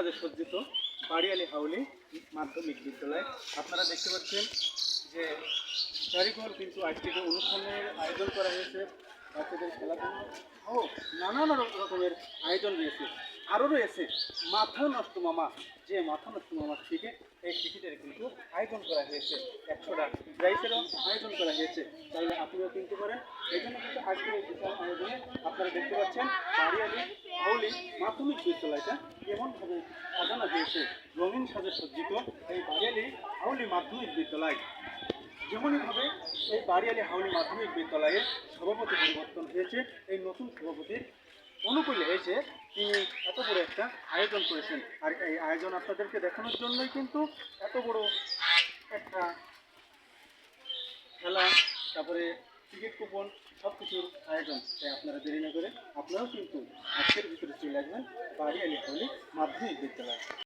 সাজে সজ্জিত বাড়িয়ালি হাউলি মাধ্যমিক বিদ্যালয়। আপনারা দেখতে পাচ্ছেন যে কারিগর কিন্তু আজকে যে অনুষ্ঠানের আয়োজন করা হয়েছে। বাচ্চাদের খেলাধুলা ও নানান রকমের আয়োজন রয়েছে। আরও রয়েছে মাথা নষ্ট মামা। যে মাথা নষ্ট মামা থেকে এই টিকিটের কিন্তু আয়োজন করা হয়েছে। একশোটা প্রাইসেরও আয়োজন করা হয়েছে। তাহলে আপনিও কিনতে পারেন। এই জন্য কিন্তু আজকের এই বিশাল আয়োজনে আপনারা দেখতে পাচ্ছেন বাড়িয়ালি হাউলি মাধ্যমিক বিদ্যালয়টা কেমনভাবে সাজানো হয়েছে রঙিন সাজে সজ্জিত এই বাড়িয়ালি হাউলি মাধ্যমিক বিদ্যালয়। যেমনইভাবে এই বাড়িয়ালি হাউলি মাধ্যমিক বিদ্যালয়ে সভাপতি পরিবর্তন হয়েছে, এই নতুন সভাপতির অনুকূলে এসে তিনি এত বড় একটা আয়োজন করেছেন। আর এই আয়োজন আপনাদেরকে দেখানোর জন্যই কিন্তু এত বড় একটা খেলা, তারপরে টিকিট, কুপন সব কিছুর আয়োজন, তাই আপনারা দেরি না করে, আপনারাও কিন্তু আজকের ভিতরে চলে আসবেন বাড়ি হাউলি মাধ্যমিক বিদ্যালয়।